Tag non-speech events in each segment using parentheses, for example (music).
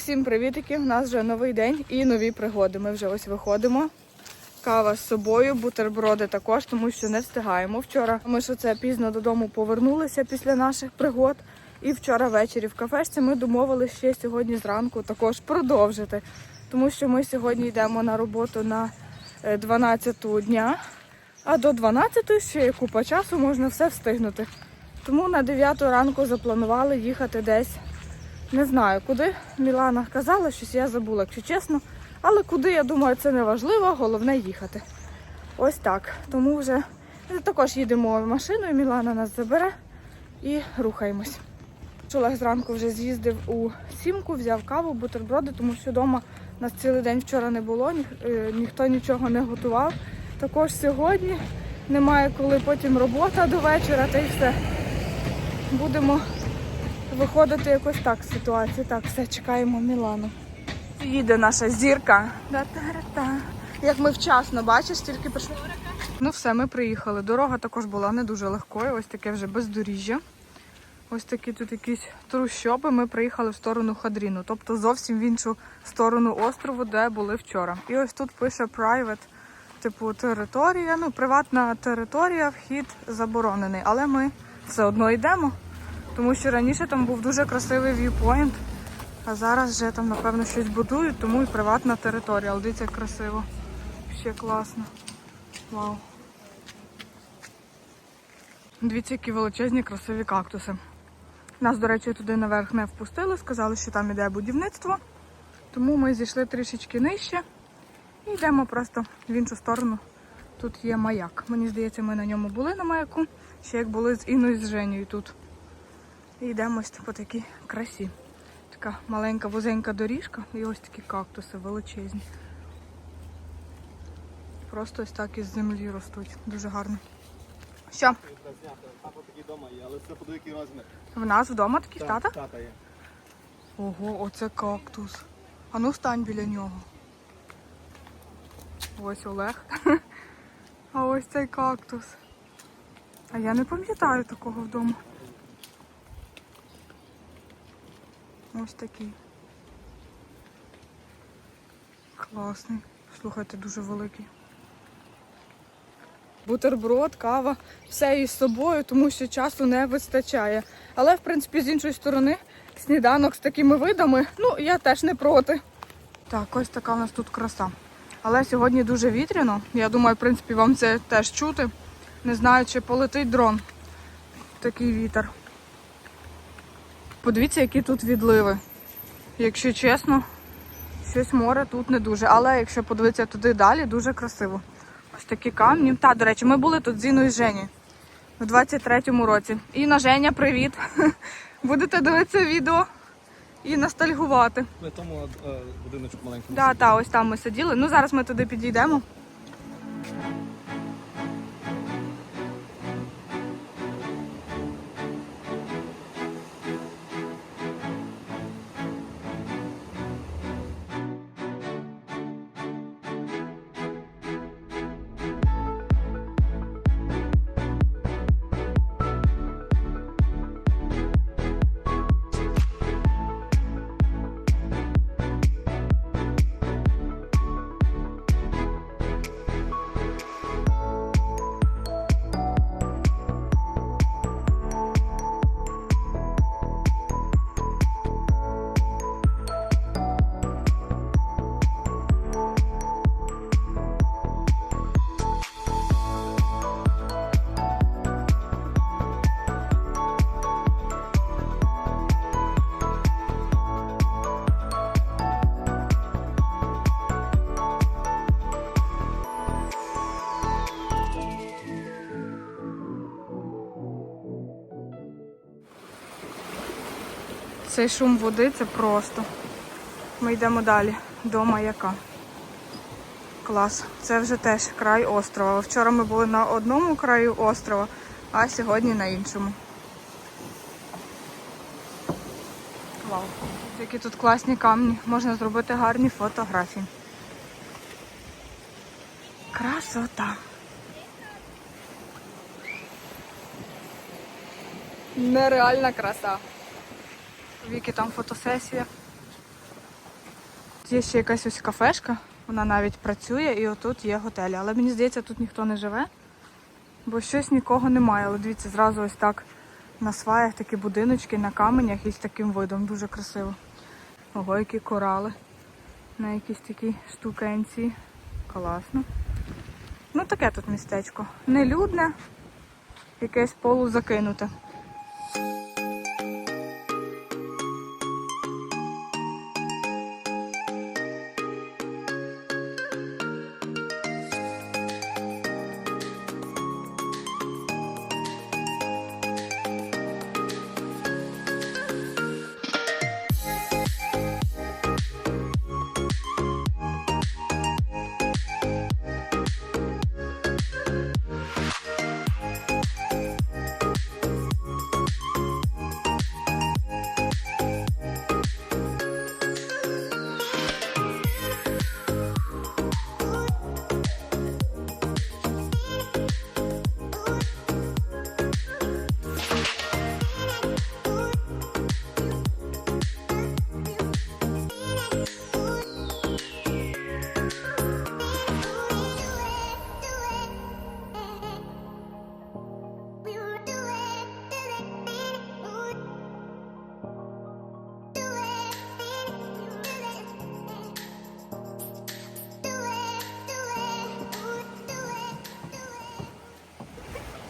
Всім привітики! У нас вже новий день і нові пригоди. Ми вже ось виходимо. Кава з собою, бутерброди також, тому що не встигаємо. Вчора ми ж оце пізно додому повернулися після наших пригод. І вчора ввечері в кафешці ми домовилися ще сьогодні зранку також продовжити. Тому що ми сьогодні йдемо на роботу на 12 дня, а до 12 ще купа часу, можна все встигнути. Тому на 9 ранку запланували їхати десь не знаю, куди Мілана казала, щось я забула, якщо чесно. Але куди, я думаю, це не важливо, головне їхати. Ось так. Тому вже також їдемо машиною, Мілана нас забере і рухаємось. Олег зранку вже з'їздив у сімку, взяв каву, бутерброди, тому що вдома нас цілий день вчора не було, ні, е, ніхто нічого не готував. Також сьогодні немає коли потім робота до вечора, та й все. Будемо виходити якось так з ситуації. Так, все, чекаємо Мілану. Їде наша зірка. Як ми вчасно, бачиш, тільки прийшли. Ну все, ми приїхали. Дорога також була не дуже легкою, ось таке вже бездоріжжя. Ось такі тут якісь трущоби. Ми приїхали в сторону Хадріну, тобто зовсім в іншу сторону острову, де були вчора. І ось тут пише private, типу територія, ну, приватна територія, вхід заборонений. Але ми все одно йдемо. Тому що раніше там був дуже красивий в'юпойнт, а зараз вже там, напевно, щось будують, тому і приватна територія. Але дивіться, як красиво. Ще класно. Вау. Дивіться, які величезні красиві кактуси. Нас, до речі, туди наверх не впустили, сказали, що там іде будівництво. Тому ми зійшли трішечки нижче і йдемо просто в іншу сторону. Тут є маяк. Мені здається, ми на ньому були на маяку, ще як були з Іною з Женєю тут. І йдемо ось по такій красі. Така маленька вузенька доріжка і ось такі кактуси величезні. Просто ось так із землі ростуть. Дуже гарно. Що? Тато такий вдома є, але це подивись, який розмір. В нас вдома такий Так, тата? Тата є. Ого, оце кактус. А ну стань біля нього. Ось Олег. (laughs) А ось цей кактус. А я не пам'ятаю такого вдома. Ось такий. Класний. Слухайте, дуже великий. Бутерброд, кава, все із собою, тому що часу не вистачає. Але, в принципі, з іншої сторони, сніданок з такими видами, ну, я теж не проти. Так, ось така у нас тут краса. Але сьогодні дуже вітряно. Я думаю, в принципі, вам це теж чути. Не знаю, чи полетить дрон. Такий вітер. Подивіться, які тут відливи. Якщо чесно, щось море тут не дуже. Але якщо подивитися туди далі, дуже красиво. Ось такі камні. Та, до речі, ми були тут з Іною і Жені в 23-му році. Інна, Женя, привіт! (laughs) Будете дивитися відео і ностальгувати. Ми тому е, будиночку маленькому. Так, та, ось там ми сиділи. Ну зараз ми туди підійдемо. Цей шум води це просто. Ми йдемо далі до маяка. Клас. Це вже теж край острова. Вчора ми були на одному краю острова, а сьогодні на іншому. Вау. Які тут класні камні. Можна зробити гарні фотографії. Красота. Нереальна краса. Віки там фотосесія. Є ще якась ось кафешка, вона навіть працює, і отут є готелі. Але мені здається, тут ніхто не живе, бо щось нікого немає. Але дивіться, зразу ось так на сваях такі будиночки на каменях і з таким видом. Дуже красиво. Ого, які корали на якісь такі штукенці. Класно. Ну таке тут містечко. Нелюдне, якесь полузакинуте.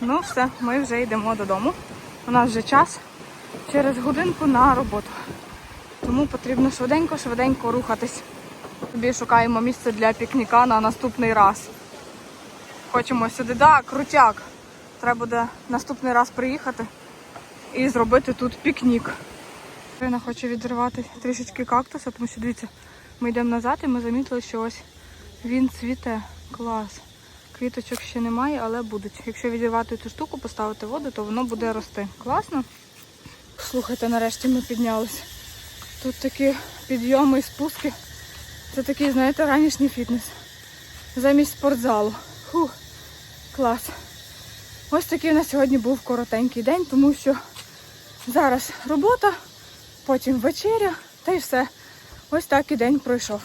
Ну все, ми вже йдемо додому. У нас вже час через годинку на роботу. Тому потрібно швиденько-швиденько рухатись. Тобі шукаємо місце для пікніка на наступний раз. Хочемо сюди, да, крутяк. Треба буде наступний раз приїхати і зробити тут пікнік. Ірина хоче відривати трішечки кактуса, тому що дивіться, ми йдемо назад і ми замітили, що ось він цвіте. Клас. Квіточок ще немає, але будуть. Якщо відірвати цю штуку, поставити воду, то воно буде рости. Класно? Слухайте, нарешті ми піднялися. Тут такі підйоми і спуски. Це такий, знаєте, ранішній фітнес. Замість спортзалу. Фух, клас. Ось такий у нас сьогодні був коротенький день, тому що зараз робота, потім вечеря та й все. Ось так і день пройшов.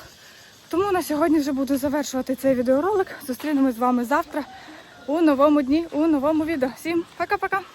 Тому на сьогодні вже буду завершувати цей відеоролик. Зустрінемось з вами завтра у новому дні, у новому відео. Всім пока-пока!